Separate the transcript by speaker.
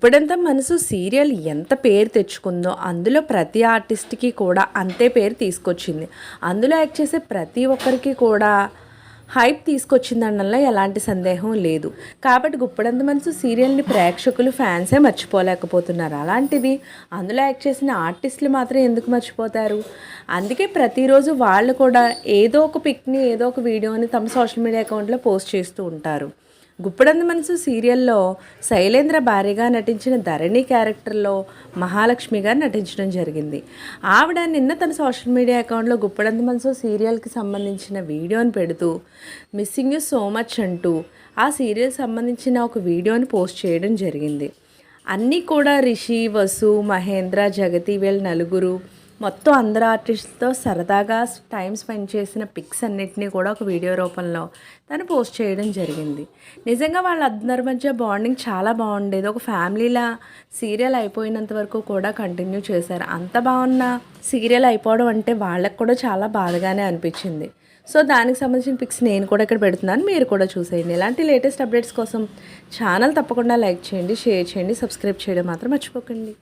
Speaker 1: ఇప్పుడంతా మనసు సీరియల్ ఎంత పేరు తెచ్చుకుందో అందులో ప్రతి ఆర్టిస్ట్కి కూడా అంతే పేరు తీసుకొచ్చింది. అందులో యాక్ట్ చేసే ప్రతి ఒక్కరికి కూడా హైప్ తీసుకొచ్చిందనలో ఎలాంటి సందేహం లేదు. కాబట్టి గుప్పడంత మనసు సీరియల్ని ప్రేక్షకులు ఫ్యాన్సే మర్చిపోలేకపోతున్నారు. అలాంటిది అందులో యాక్ట్ చేసిన ఆర్టిస్టులు మాత్రం ఎందుకు మర్చిపోతారు? అందుకే ప్రతిరోజు వాళ్ళు కూడా ఏదో ఒక పిక్ని ఏదో ఒక వీడియోని తమ సోషల్ మీడియా అకౌంట్లో పోస్ట్ చేస్తూ ఉంటారు. గుప్పడంద మనసు సీరియల్లో శైలేంద్ర భార్యగా నటించిన ధరణి క్యారెక్టర్లో మహాలక్ష్మి నటించడం జరిగింది. ఆవిడ నిన్న తన సోషల్ మీడియా అకౌంట్లో గుప్పడంద మనసు సీరియల్కి సంబంధించిన వీడియోని పెడుతూ మిస్సింగ్ యూ సో మచ్ అంటూ ఆ సీరియల్ సంబంధించిన ఒక వీడియోని పోస్ట్ చేయడం జరిగింది. అన్నీ కూడా రిషి వసు మహేంద్ర జగతి వీళ్ళ నలుగురు మొత్తం అందరు ఆర్టిస్ట్తో సరదాగా టైం స్పెండ్ చేసిన పిక్స్ అన్నిటినీ కూడా ఒక వీడియో రూపంలో తను పోస్ట్ చేయడం జరిగింది. నిజంగా వాళ్ళందరి మధ్య బాండింగ్ చాలా బాగుండేది. ఒక ఫ్యామిలీలా సీరియల్ అయిపోయినంత వరకు కూడా కంటిన్యూ చేశారు. అంత బాగున్న సీరియల్ అయిపోవడం అంటే వాళ్ళకు కూడా చాలా బాధగానే అనిపించింది. సో దానికి సంబంధించిన పిక్స్ నేను కూడా ఇక్కడ పెడుతున్నాను. మీరు కూడా చూసేయండి. ఇలాంటి లేటెస్ట్ అప్డేట్స్ కోసం ఛానల్ తప్పకుండా లైక్ చేయండి షేర్ చేయండి సబ్స్క్రైబ్ చేయడం మాత్రం మర్చిపోకండి.